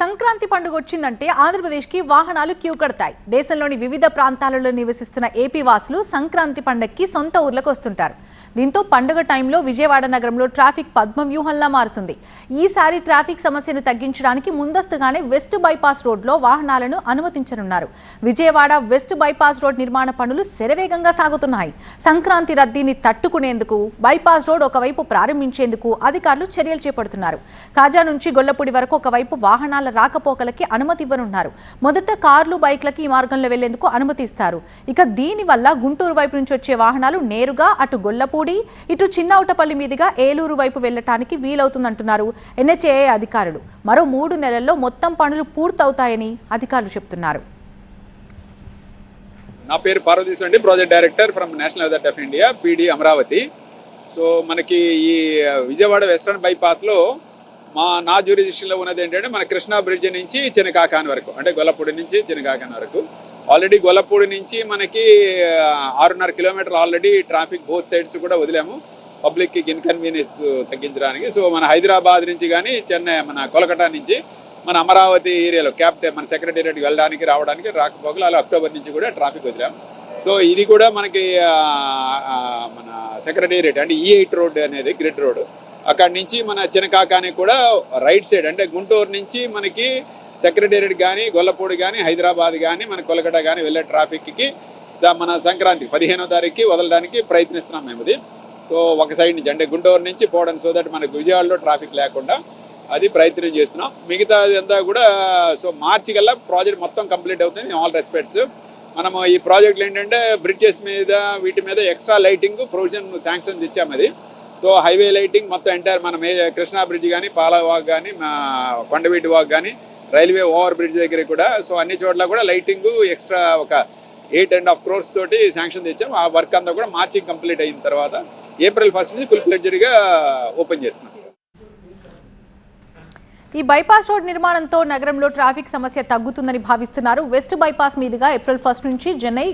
సంక్రాంతి పండుగ వచ్చిందంటే ఆంధ్రప్రదేశ్కి వాహనాలు క్యూ కడతాయి. దేశంలోని వివిధ ప్రాంతాలలో నివసిస్తున్న ఏపీ వాసులు సంక్రాంతి పండగకి సొంత ఊర్లకు వస్తుంటారు. దీంతో పండుగ టైంలో విజయవాడ నగరంలో ట్రాఫిక్ పద్మవ్యూహంలా మారుతుంది. ఈసారి ట్రాఫిక్ సమస్యను తగ్గించడానికి ముందస్తుగానే వెస్ట్ బైపాస్ రోడ్లో వాహనాలను అనుమతించనున్నారు. విజయవాడ వెస్ట్ బైపాస్ రోడ్ నిర్మాణ పనులు శరవేగంగా సాగుతున్నాయి. సంక్రాంతి రద్దీని తట్టుకునేందుకు బైపాస్ రోడ్ ఒకవైపు ప్రారంభించేందుకు అధికారులు చర్యలు చేపడుతున్నారు. కాజా నుంచి గొల్లపూడి వరకు ఒకవైపు వాహనాల రాకపోకలకి అనుమతి ఇవ్వనున్నారు. మొదట కార్లు బైక్లకి ఈ మార్గంలో వెళ్ళేందుకు అనుమతిస్తారు ఇక దీనివల్ల గుంటూరు వైపు నుంచి వచ్చే వాహనాలు నేరుగా అటు గొల్లపూడి ఇటు చిన్నౌటపల్లి మీదుగా ఏలూరు వైపు వెళ్ళటానికి వీలవుతుందంటున్నారు ఎన్హెచ్ఏఏ అధికారులు. మరో మూడు నెలల్లో మొత్తం పనులు పూర్తవుతాయని అధికారులు చెబుతున్నారు నా పేరు పార్వతీశ్ అండి. Project director from national authority of India PD Amaravati. So మనకి ఈ విజయవాడ వెస్టర్న్ బైపాస్లో మా నా జ్యూరిజిషన్లో ఉన్నది ఏంటంటే మన కృష్ణా బ్రిడ్జ్ నుంచి చినకాకాన్ వరకు అంటే గొల్లపూడి నుంచి చినకాకాన్ వరకు. ఆల్రెడీ గొల్లపూడి నుంచి మనకి ఆరున్నర kilometre already traffic both sides కూడా వదిలాము. పబ్లిక్కి ఇన్కన్వీనియన్స్ తగ్గించడానికి. సో మన హైదరాబాద్ నుంచి కానీ చెన్నై మన కోలకటా నుంచి మన అమరావతి ఏరియాలో క్యాపిటల్ మన సెక్రటేరియట్కి వెళ్ళడానికి రావడానికి రాకపోకలు అలా అక్టోబర్ నుంచి కూడా ట్రాఫిక్ వదిలాము. సో ఇది కూడా మనకి మన సెక్రటేరియట్ అంటే ఈ ఎయిట్ రోడ్ అనేది గ్రిడ్ రోడ్ అక్కడి నుంచి మన చినకాకాని కూడా రైట్ సైడ్ అంటే గుంటూరు నుంచి మనకి సెక్రటేరియట్ కానీ గొల్లపూడి కానీ హైదరాబాద్ కానీ మన కొలకట కానీ వెళ్ళే ట్రాఫిక్కి స- మన సంక్రాంతి పదిహేనో తారీఖుకి వదలడానికి ప్రయత్నిస్తున్నాం మేము ఇది. సో ఒక సైడ్ నుంచి అంటే గుంటూరు నుంచి పోవడం సో దట్ మనకు విజయవాడలో ట్రాఫిక్ లేకుండా అది ప్రయత్నం చేస్తున్నాం. మిగతా అంతా కూడా సో మార్చి కల్లా ప్రాజెక్ట్ మొత్తం కంప్లీట్ అవుతుంది ఆల్ రెస్పెక్ట్స్ మనము ఈ ప్రాజెక్టులు ఏంటంటే బ్రిడ్జెస్ మీద వీటి మీద ఎక్స్ట్రా లైటింగ్ ప్రొవిజన్ శాంక్షన్ ఇచ్చాము అది. సో హైవే లైటింగ్ మొత్తం ఎంటైర్ మన మే కృష్ణా బ్రిడ్జ్ కానీ పాలవాక్ కానీ మా కొండవీటి వాక్ కానీ రైల్వే ఓవర్ బ్రిడ్జ్ దగ్గర కూడా సో అన్ని చోట్ల కూడా లైటింగ్ ఎక్స్ట్రా ఒక ఎయిట్ అండ్ హాఫ్ క్రోర్స్ తోటి శాంక్షన్ తెచ్చాం. ఆ వర్క్ అంతా కూడా మార్చి కంప్లీట్ అయిన తర్వాత ఏప్రిల్ ఫస్ట్ నుంచి ఫుల్ ఫ్లెడ్జెడ్గా ఓపెన్ చేస్తున్నాం. ఈ బైపాస్ రోడ్ నిర్మాణంతో నగరంలో ట్రాఫిక్ సమస్య తగ్గుతుందని భావిస్తున్నారు. వెస్ట్ బైపాస్ మీదుగా ఏప్రిల్ ఫస్ట్ నుంచి చెన్నై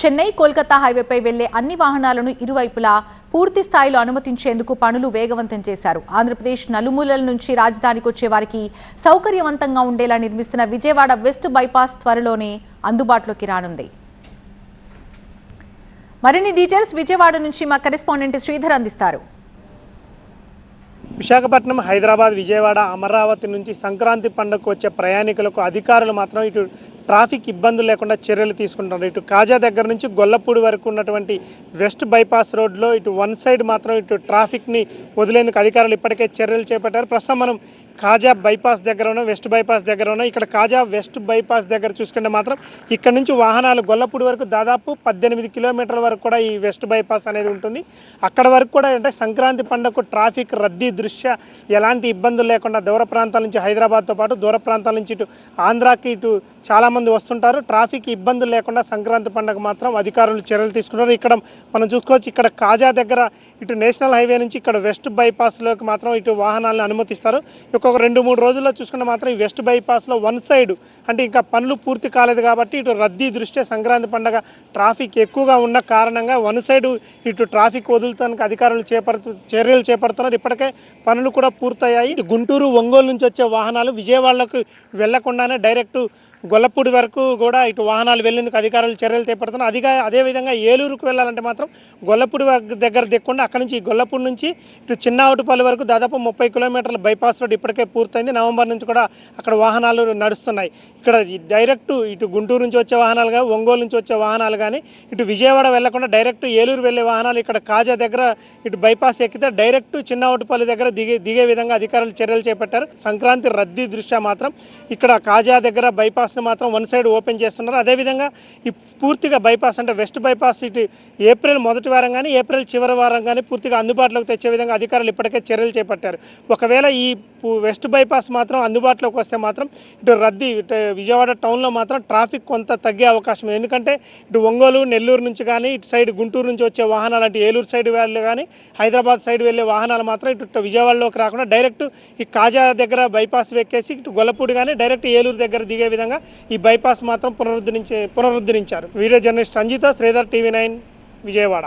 చెన్నై కోల్కతా హైవేపై వెళ్ళే అన్ని వాహనాలను ఇరువైపులా పూర్తి స్థాయిలో అనుమతించేందుకు పనులు వేగవంతం చేశారు. ఆంధ్రప్రదేశ్ నలుమూలల నుంచి రాజధానికి వచ్చే వారికి సౌకర్యవంతంగా ఉండేలా నిర్మిస్తున్న విజయవాడ వెస్ట్ బైపాస్ త్వరలోనే అందుబాటులోకి రానుంది. మరిన్ని డీటెయిల్స్ విజయవాడ నుంచి మా కరెస్పాండెంట్ శ్రీధర్ అందిస్తారు. విశాఖపట్నం హైదరాబాద్ విజయవాడ అమరావతి నుంచి సంక్రాంతి పండుగకు వచ్చే ప్రయాణికులకు అధికారులు మాత్రం ఇటు ట్రాఫిక్ ఇబ్బందులు లేకుండా చర్యలు తీసుకుంటున్నారు. ఇటు కాజా దగ్గర నుంచి గొల్లపూడి వరకు ఉన్నటువంటి వెస్ట్ బైపాస్ రోడ్లో ఇటు వన్ సైడ్ మాత్రం ఇటు ట్రాఫిక్ని వదిలేందుకు అధికారులు ఇప్పటికే చర్యలు చేపట్టారు. ప్రస్తుతం మనం కాజా బైపాస్ దగ్గర ఉన్నాం వెస్ట్ బైపాస్ దగ్గర ఉన్నాం. ఇక్కడ కాజా వెస్ట్ బైపాస్ దగ్గర చూసుకుంటే మాత్రం ఇక్కడ నుంచి వాహనాలు గొల్లపూడి వరకు దాదాపు పద్దెనిమిది కిలోమీటర్ల వరకు కూడా ఈ వెస్ట్ బైపాస్ అనేది ఉంటుంది. అక్కడ వరకు కూడా అంటే సంక్రాంతి పండుగకు ట్రాఫిక్ రద్దీ దృష్ట్యా ఎలాంటి ఇబ్బందులు లేకుండా దూర ప్రాంతాల నుంచి హైదరాబాద్తో పాటు దూర ప్రాంతాల నుంచి ఇటు ఆంధ్రాకి ఇటు చాలా చాలామంది వస్తుంటారు. ట్రాఫిక్ ఇబ్బందులు లేకుండా సంక్రాంతి పండుగ మాత్రం అధికారులు చర్యలు తీసుకున్నారు. ఇక్కడ మనం చూసుకోవచ్చు ఇక్కడ కాజా దగ్గర ఇటు నేషనల్ హైవే నుంచి ఇక్కడ వెస్ట్ బైపాస్లోకి మాత్రం ఇటు వాహనాలను అనుమతిస్తారు. ఇంకొక రెండు మూడు రోజుల్లో చూసుకుంటే మాత్రం ఈ వెస్ట్ బైపాస్లో వన్ సైడ్ అంటే ఇంకా పనులు పూర్తి కాలేదు కాబట్టి ఇటు రద్దీ దృష్ట్యా సంక్రాంతి పండుగ ట్రాఫిక్ ఎక్కువగా ఉన్న కారణంగా వన్ సైడ్ ఇటు ట్రాఫిక్ వదులుతానికి అధికారులు చేపడుతూ చర్యలు చేపడుతున్నారు. ఇప్పటికే పనులు కూడా పూర్తయ్యాయి. ఇటు గుంటూరు ఒంగోలు నుంచి వచ్చే వాహనాలు విజయవాడలకు వెళ్ళకుండానే డైరెక్ట్ గొల్లపూడి వరకు కూడా ఇటు వాహనాలు వెళ్ళేందుకు అధికారులు చర్యలు చేపడుతున్నారు. అదిగా అదేవిధంగా ఏలూరుకు వెళ్ళాలంటే మాత్రం గొల్లపూడి దగ్గర దిక్కుండా అక్కడ నుంచి గొల్లపూడి నుంచి ఇటు చిన్నావుటిపల్లి వరకు దాదాపు ముప్పై కిలోమీటర్ల బైపాస్ రోడ్ ఇప్పటికే పూర్తయింది. నవంబర్ నుంచి కూడా అక్కడ వాహనాలు నడుస్తున్నాయి. ఇక్కడ డైరెక్ట్ ఇటు గుంటూరు నుంచి వచ్చే వాహనాలు కానీ ఒంగోలు నుంచి వచ్చే వాహనాలు కానీ ఇటు విజయవాడ వెళ్ళకుండా డైరెక్ట్ ఏలూరు వెళ్ళే వాహనాలు ఇక్కడ కాజా దగ్గర ఇటు బైపాస్ ఎక్కితే డైరెక్ట్ చిన్నవుటిపల్లి దగ్గర దిగే దిగే విధంగా అధికారులు చర్యలు చేపట్టారు. సంక్రాంతి రద్దీ దృష్ట్యా మాత్రం ఇక్కడ కాజా దగ్గర బైపాస్ బైపాస్ని మాత్రం వన్ సైడ్ ఓపెన్ చేస్తున్నారు. అదేవిధంగా ఈ పూర్తిగా బైపాస్ అంటే వెస్ట్ బైపాస్ ఇటు ఏప్రిల్ మొదటి వారం కానీ ఏప్రిల్ చివరి వారం కానీ పూర్తిగా అందుబాటులోకి తెచ్చే విధంగా అధికారులు ఇప్పటికే చర్యలు చేపట్టారు. ఒకవేళ ఈ వెస్ట్ బైపాస్ మాత్రం అందుబాటులోకి వస్తే మాత్రం ఇటు రద్దీ ఇటు విజయవాడ టౌన్లో మాత్రం ట్రాఫిక్ కొంత తగ్గే అవకాశం ఉంది. ఎందుకంటే ఇటు ఒంగోలు నెల్లూరు నుంచి కానీ ఇటు సైడ్ గుంటూరు నుంచి వచ్చే వాహనాలు అంటే ఏలూరు సైడ్ వెళ్ళి కానీ హైదరాబాద్ సైడ్ వెళ్ళే వాహనాలు మాత్రం ఇటు విజయవాడలోకి రాకుండా డైరెక్ట్ ఈ కాజా దగ్గర బైపాస్ ఎక్కేసి ఇటు గొల్లపూడి కానీ డైరెక్ట్ ఏలూరు దగ్గర దిగే విధంగా ఈ బైపాస్ మాత్రం పునరుద్ధరించే పునరుద్ధరించారు. Video journalist Ranjitha Sridhar TV nine Vijayawada.